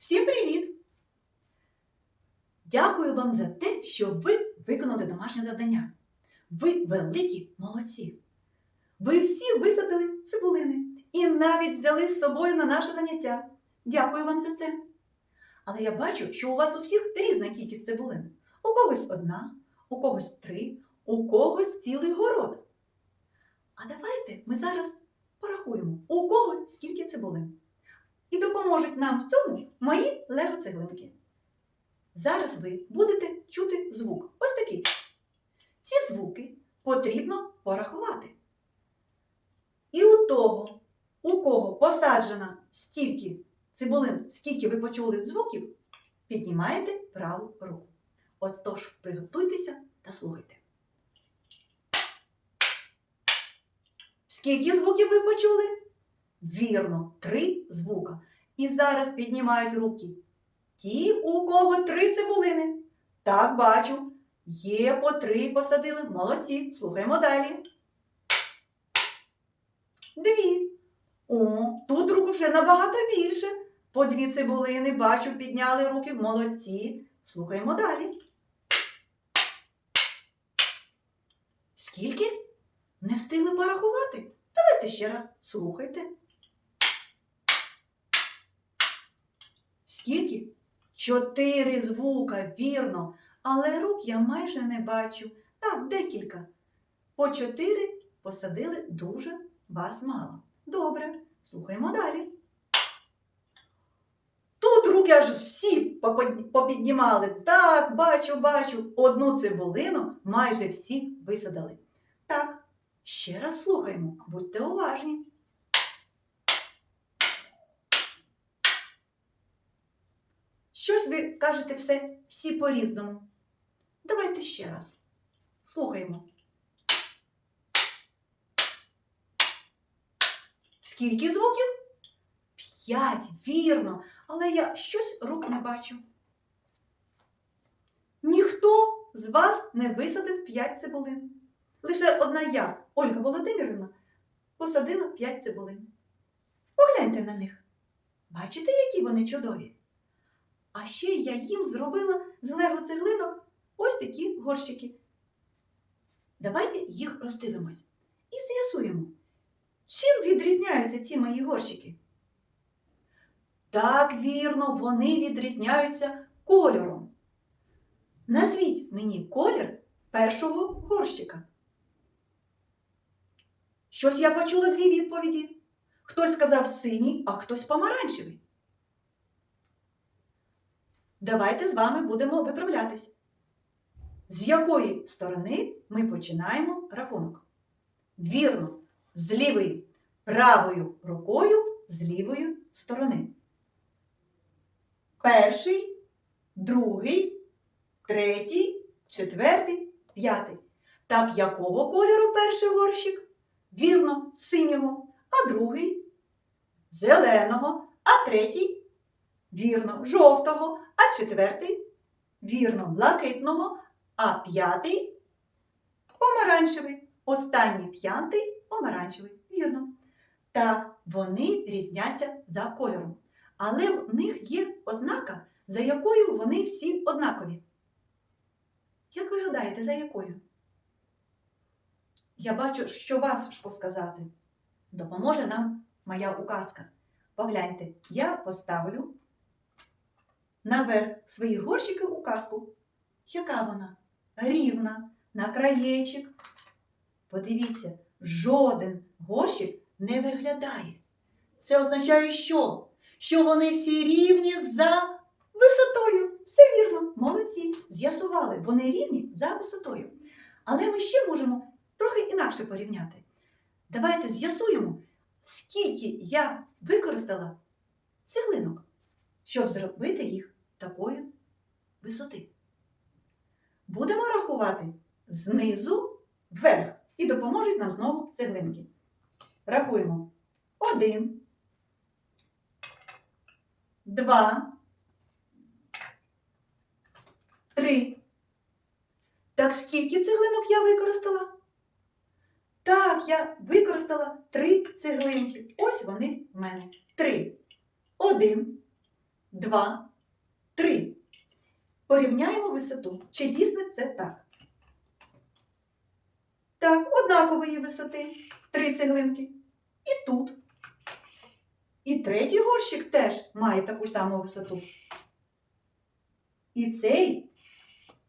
Всім привіт! Дякую вам за те, що ви виконали домашнє завдання. Ви великі молодці. Ви всі висадили цибулини і навіть взяли з собою на наше заняття. Дякую вам за це. Але я бачу, що у вас у всіх різна кількість цибулин. У когось одна, у когось три, у когось цілий город. А давайте ми зараз порахуємо, у кого скільки цибулин. І допоможуть нам в цьому мої лего-цеглинки. Зараз ви будете чути звук. Ось такий. Ці звуки потрібно порахувати. І у того, у кого посаджено стільки цибулин, скільки ви почули звуків, піднімаєте праву руку. Отож, приготуйтеся та слухайте. Скільки звуків ви почули? Вірно, три звука. І зараз піднімають руки. Ті, у кого три цибулини. Так, бачу. Є по три посадили. Молодці. Слухаємо далі. Дві. О, тут рук вже набагато більше. По дві цибулини, бачу, підняли руки. Молодці. Слухаємо далі. Скільки? Не встигли порахувати? Давайте ще раз слухайте. Скільки? Чотири звука, вірно. Але рук я майже не бачу. Так, декілька. По чотири посадили дуже вас мало. Добре, слухаємо далі. Тут руки аж всі попіднімали. Так, бачу, бачу. Одну цибулину майже всі висадили. Так, ще раз слухаємо. Будьте уважні. Щось ви кажете все всі по-різному. Давайте ще раз. Слухаємо. Скільки звуків? П'ять, вірно. Але я щось рук не бачу. Ніхто з вас не висадив п'ять цибулин. Лише одна я, Ольга Володимирівна, посадила п'ять цибулин. Погляньте на них. Бачите, які вони чудові? А ще я їм зробила з лего цеглинок ось такі горщики. Давайте їх роздивимось і з'ясуємо, чим відрізняються ці мої горщики. Так, вірно, вони відрізняються кольором. Назвіть мені колір першого горщика. Щось я почула дві відповіді. Хтось сказав синій, а хтось помаранчевий. Давайте з вами будемо виправлятись. З якої сторони ми починаємо рахунок? Вірно, з лівої, правою рукою з лівої сторони. Перший, другий, третій, четвертий, п'ятий. Так якого кольору перший горщик? Вірно, синього, а другий зеленого, а третій вірно, жовтого, а четвертий вірно, блакитного, а п'ятий помаранчевий. Останній п'ятий помаранчевий. Вірно. Так, вони різняться за кольором. Але в них є ознака, за якою вони всі однакові. Як ви гадаєте, за якою? Я бачу, що важко сказати. Допоможе нам моя указка. Погляньте, я поставлю наверх свої горщики указку. Яка вона? Рівна, на краєчик. Подивіться, жоден горщик не виглядає. Це означає що? Що вони всі рівні за висотою. Все вірно, молодці, з'ясували, вони рівні за висотою. Але ми ще можемо трохи інакше порівняти. Давайте з'ясуємо, скільки я використала цеглинок, щоб зробити їх такої висоти. Будемо рахувати знизу вверх і допоможуть нам знову цеглинки. Рахуємо. Один, два, три. Так скільки цеглинок я використала? Так, я використала три цеглинки. Ось вони в мене. Три. Один, два, три. Порівняємо висоту. Чи дійсно це так? Так, однакової висоти. Три цеглинки. І тут. І третій горщик теж має таку ж саму висоту. І цей,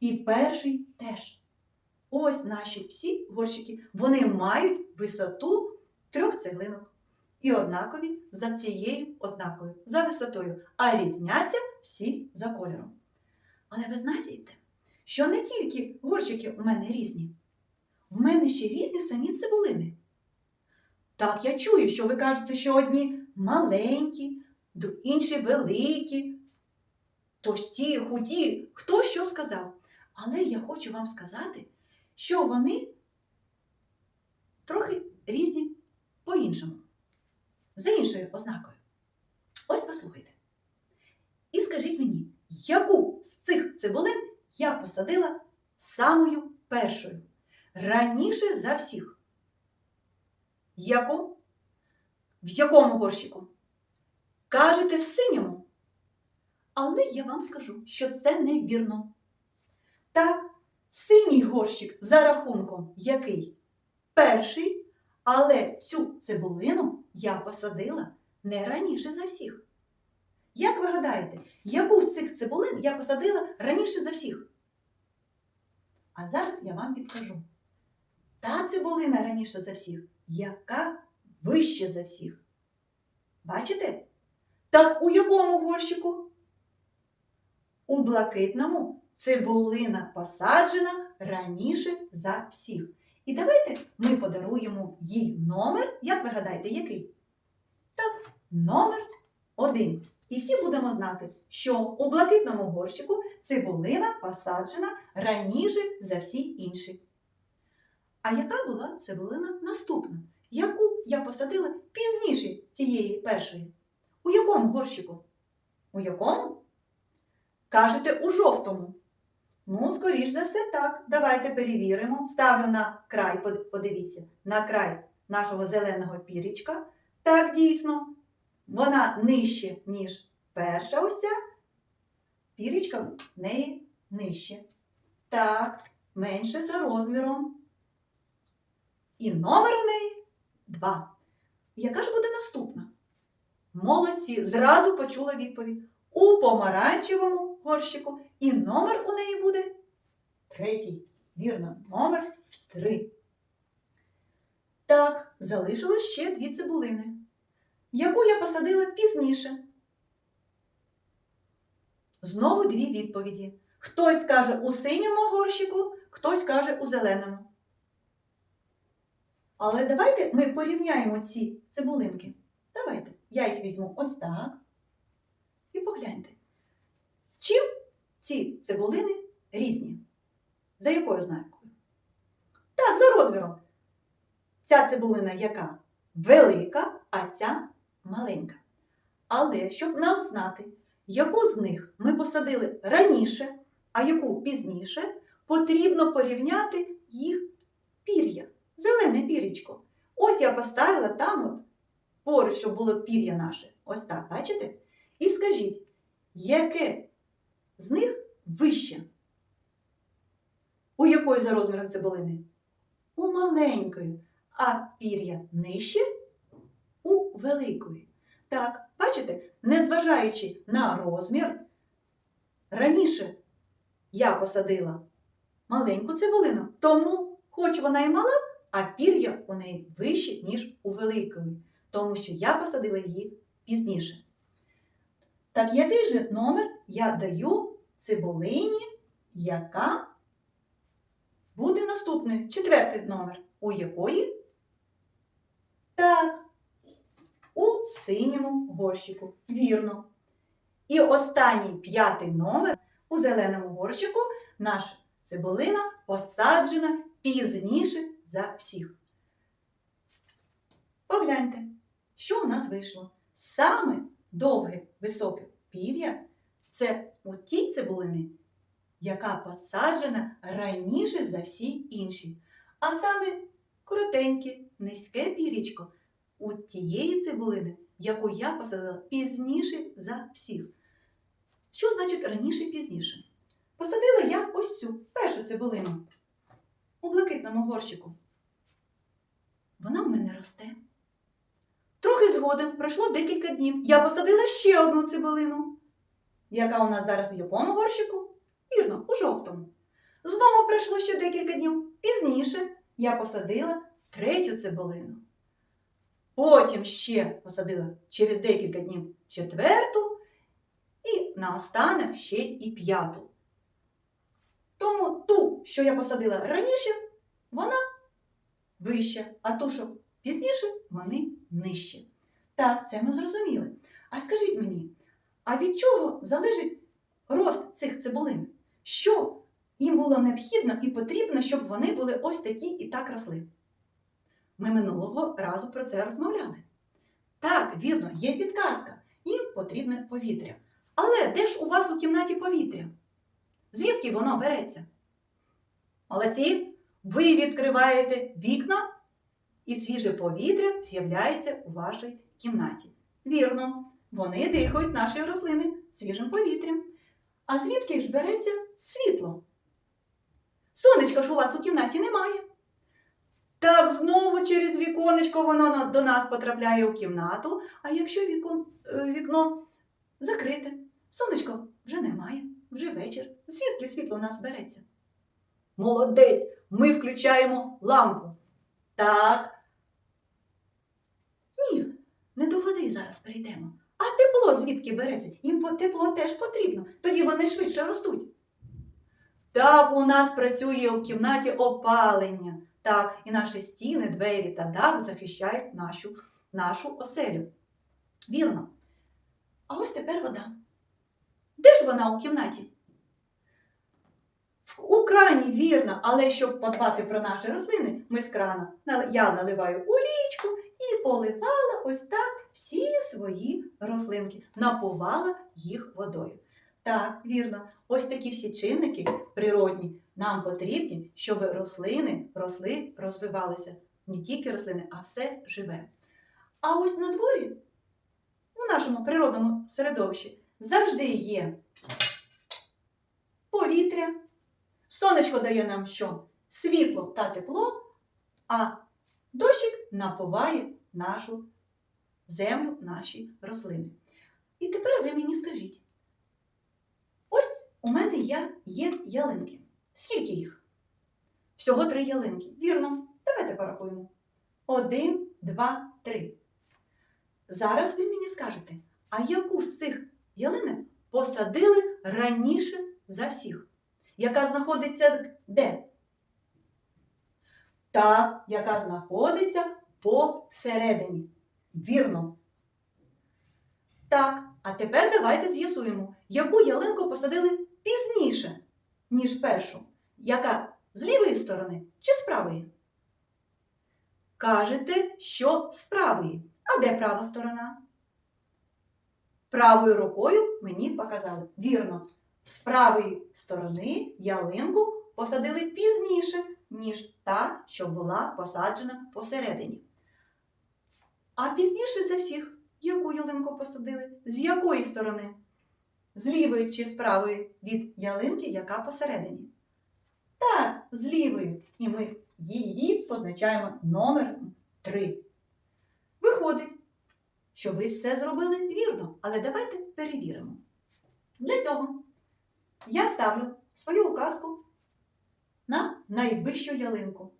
і перший теж. Ось наші всі горщики. Вони мають висоту трьох цеглинок. І однакові за цією ознакою, за висотою, а різняться всі за кольором. Але ви знаєте, що не тільки горщики у мене різні, в мене ще різні самі цибулини. Так, я чую, що ви кажете, що одні маленькі, інші великі, товсті, худі, хто що сказав. Але я хочу вам сказати, що вони трохи різні по-іншому, за іншою ознакою. Ось послухайте. І скажіть мені, яку з цих цибулин я посадила самою першою, раніше за всіх? Яку? В якому горщику? Кажете в синьому. Але я вам скажу, що це невірно. Так, синій горщик за рахунком який? Перший, але цю цибулину я посадила не раніше за всіх. Як ви гадаєте, яку з цих цибулин я посадила раніше за всіх? А зараз я вам підкажу. Та цибулина раніше за всіх, яка вище за всіх. Бачите? Так у якому горщику? У блакитному цибулина посаджена раніше за всіх. І давайте ми подаруємо їй номер. Як ви гадаєте, який? Так, номер один. І всі будемо знати, що у блакитному горщику цибулина посаджена раніше за всі інші. А яка була цибулина наступна? Яку я посадила пізніше цієї першої? У якому горщику? У якому? Кажете, у жовтому. Ну, скоріш за все, так. Давайте перевіримо. Ставлю на край, подивіться, на край нашого зеленого пірічка. Так, дійсно, вона нижче, ніж перша ось ця. Пірічка в неї нижче. Так, менше за розміром. І номер у неї два. Яка ж буде наступна? Молодці, зразу почула відповідь. У помаранчевому горщику. І номер у неї буде третій. Вірно, номер три. Так, залишилось ще дві цибулини, яку я посадила пізніше. Знову дві відповіді. Хтось каже у синьому горщику, хтось каже у зеленому. Але давайте ми порівняємо ці цибулинки. Давайте. Я їх візьму ось так. І погляньте. Чим ці цибулини різні? За якою знакою? Так, за розміром. Ця цибулина яка? Велика, а ця маленька. Але щоб нам знати, яку з них ми посадили раніше, а яку пізніше, потрібно порівняти їх пір'я, зелене пірічко. Ось я поставила там от поруч, щоб було пір'я наше. Ось так, бачите? І скажіть, яке з них вище? У якої за розміром цибулини? У маленької, а пір'я нижче великої. Так, бачите, незважаючи на розмір, раніше я посадила маленьку цибулину, тому, хоч вона і мала, а пір'я у неї вище, ніж у великої, тому що я посадила її пізніше. Так який же номер я даю цибулині, яка буде наступною? Четвертий номер. У якої? Так, синьому горщику. Вірно. І останній п'ятий номер у зеленому горщику наша цибулина посаджена пізніше за всіх. Погляньте, що у нас вийшло. Саме довге високе пір'я це у тій цибулини, яка посаджена раніше за всі інші. А саме коротеньке, низьке пірічко у тієї цибулини, яку я посадила пізніше за всіх. Що значить раніше пізніше? Посадила я ось цю першу цибулину у блакитному горщику. Вона в мене росте. Трохи згодом пройшло декілька днів. Я посадила ще одну цибулину. Яка у нас зараз в якому горщику? Вірно, у жовтому. Знову пройшло ще декілька днів. Пізніше я посадила третю цибулину. Потім ще посадила через декілька днів четверту і наостанок ще і п'яту. Тому ту, що я посадила раніше, вона вища, а ту, що пізніше, вони нижчі. Так, це ми зрозуміли. А скажіть мені, а від чого залежить рост цих цибулин? Що їм було необхідно і потрібно, щоб вони були ось такі і так росли? Ми минулого разу про це розмовляли. Так, вірно, є підказка. Їм потрібне повітря. Але де ж у вас у кімнаті повітря? Звідки воно береться? Молодці, ви відкриваєте вікна, і свіже повітря з'являється у вашій кімнаті. Вірно, вони дихають наші рослини свіжим повітрям. А звідки ж береться світло? Сонечка ж у вас у кімнаті немає. Так знову через віконечко воно до нас потрапляє у кімнату, а якщо вікон, е, вікно закрите, сонечко вже немає, вже вечір. Звідки світло у нас береться? Молодець! Ми включаємо лампу. Так. Ні, не до води зараз прийдемо. А тепло звідки береться? Їм тепло теж потрібно, тоді вони швидше ростуть. Так, у нас працює у кімнаті опалення. Так, і наші стіни, двері та дах захищають нашу, нашу оселю. Вірно. А ось тепер вода. Де ж вона у кімнаті? У крані, вірно, але щоб подбати про наші рослини, ми з крана я наливаю олічку і поливала ось так всі свої рослинки, напувала їх водою. Так, вірно, ось такі всі чинники природні нам потрібні, щоб рослини росли, розвивалися. Не тільки рослини, а все живе. А ось на дворі, у нашому природному середовищі, завжди є повітря. Сонечко дає нам що? Світло та тепло, а дощик напуває нашу землю, наші рослини. І тепер ви мені скажіть: ось у мене є, ялинки. Скільки їх? Всього три ялинки. Вірно, давайте порахуємо. Один, два, три. Зараз ви мені скажете, а яку з цих ялинок посадили раніше за всіх? Яка знаходиться де? Так, яка знаходиться посередині. Вірно. Так, а тепер давайте з'ясуємо, яку ялинку посадили пізніше, ніж першу. Яка з лівої сторони чи з правої? Кажете, що з правої. А де права сторона? Правою рукою мені показали. Вірно, з правої сторони ялинку посадили пізніше, ніж та, що була посаджена посередині. А пізніше за всіх, яку ялинку посадили? З якої сторони? З лівої чи з правої від ялинки, яка посередині? Так, з лівої. І ми її позначаємо номером 3. Виходить, що ви все зробили вірно, але давайте перевіримо. Для цього я ставлю свою указку на найвищу ялинку.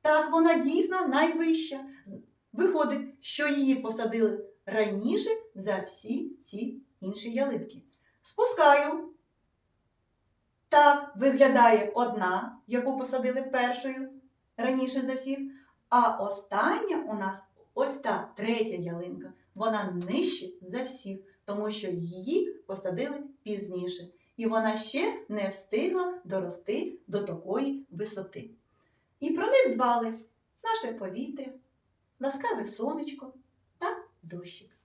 Так, вона дійсно найвища. Виходить, що її посадили раніше за всі ці інші ялинки. Спускаю. Так виглядає одна, яку посадили першою раніше за всіх. А остання у нас ось та третя ялинка. Вона нижче за всіх, тому що її посадили пізніше. І вона ще не встигла дорости до такої висоти. І про них дбали наше повітря, ласкаве сонечко та дощик.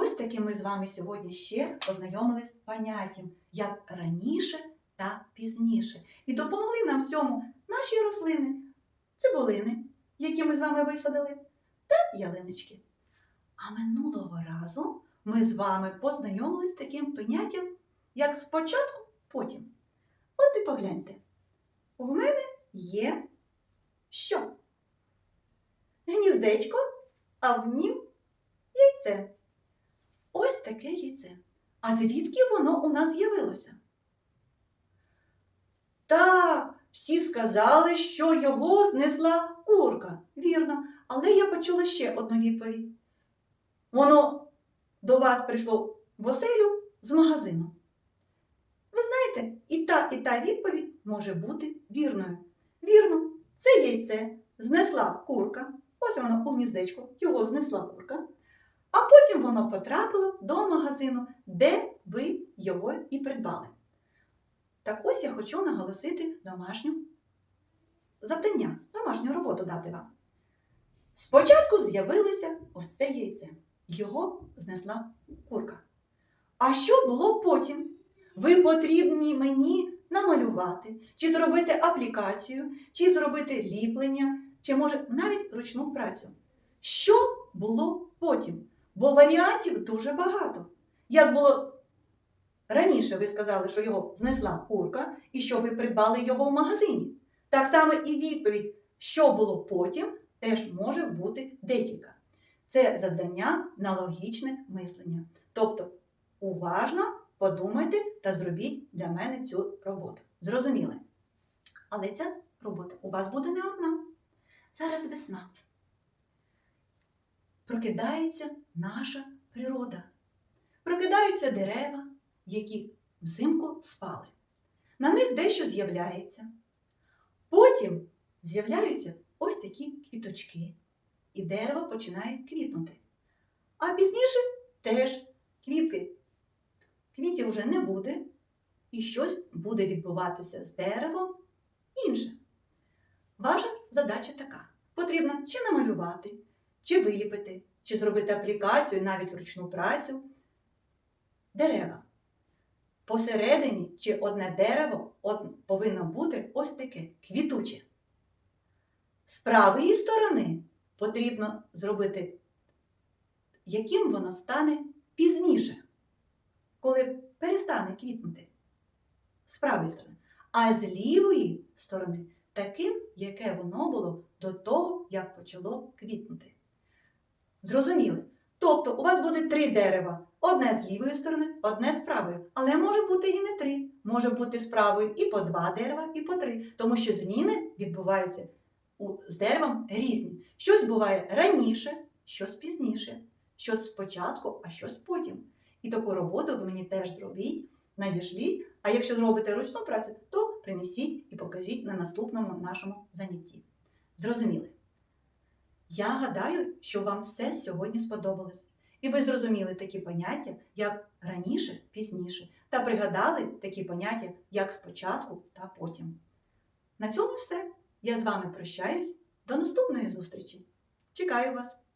Ось таким ми з вами сьогодні ще познайомились з поняттям, як раніше та пізніше. І допомогли нам в цьому наші рослини, цибулини, які ми з вами висадили, та ялиночки. А минулого разу ми з вами познайомились з таким поняттям, як спочатку, потім. От і погляньте. У мене є що? Гніздечко, а в нім яйце. Ось таке яйце. А звідки воно у нас з'явилося? Так, всі сказали, що його знесла курка. Вірно, але я почула ще одну відповідь. Воно до вас прийшло в оселю з магазину. Ви знаєте, і та, і та відповідь може бути вірною. Вірно, це яйце знесла курка. Ось воно у гніздечку, його знесла курка. А потім воно потрапило до магазину, де ви його і придбали. Так ось я хочу наголосити домашню завдання, домашню роботу дати вам. Спочатку з'явилося ось це яйце. Його знесла курка. А що було потім? Ви потрібні мені намалювати, чи зробити аплікацію, чи зробити ліплення, чи може навіть ручну працю. Що було потім? Бо варіантів дуже багато. Як було раніше, ви сказали, що його знесла курка, і що ви придбали його в магазині. Так само і відповідь, що було потім, теж може бути декілька. Це завдання на логічне мислення. Тобто уважно подумайте та зробіть для мене цю роботу. Зрозуміли? Але ця робота у вас буде не одна. Зараз весна. Прокидається наша природа. Прокидаються дерева, які взимку спали. На них дещо з'являється. Потім з'являються ось такі квіточки, і дерево починає квітнути. А пізніше теж квітки. Квітів вже не буде, і щось буде відбуватися з деревом інше. Ваша задача така: потрібно чи намалювати, чи виліпити, чи зробити аплікацію, навіть ручну працю. Дерева. Посередині чи одне дерево повинно бути ось таке квітуче. З правої сторони потрібно зробити, яким воно стане пізніше, коли перестане квітнути. З правої сторони. А з лівої сторони таким, яке воно було до того, як почало квітнути. Зрозуміли? Тобто у вас буде три дерева. Одне з лівої сторони, одне з правої. Але може бути і не три. Може бути з правої і по два дерева, і по три. Тому що зміни відбуваються з деревом різні. Щось буває раніше, щось пізніше, щось спочатку, а щось потім. І таку роботу ви мені теж зробіть, надішліть. А якщо зробите ручну працю, то принесіть і покажіть на наступному нашому занятті. Зрозуміли? Я гадаю, що вам все сьогодні сподобалось. І ви зрозуміли такі поняття, як раніше, пізніше, та пригадали такі поняття, як спочатку та потім. На цьому все. Я з вами прощаюсь. До наступної зустрічі. Чекаю вас!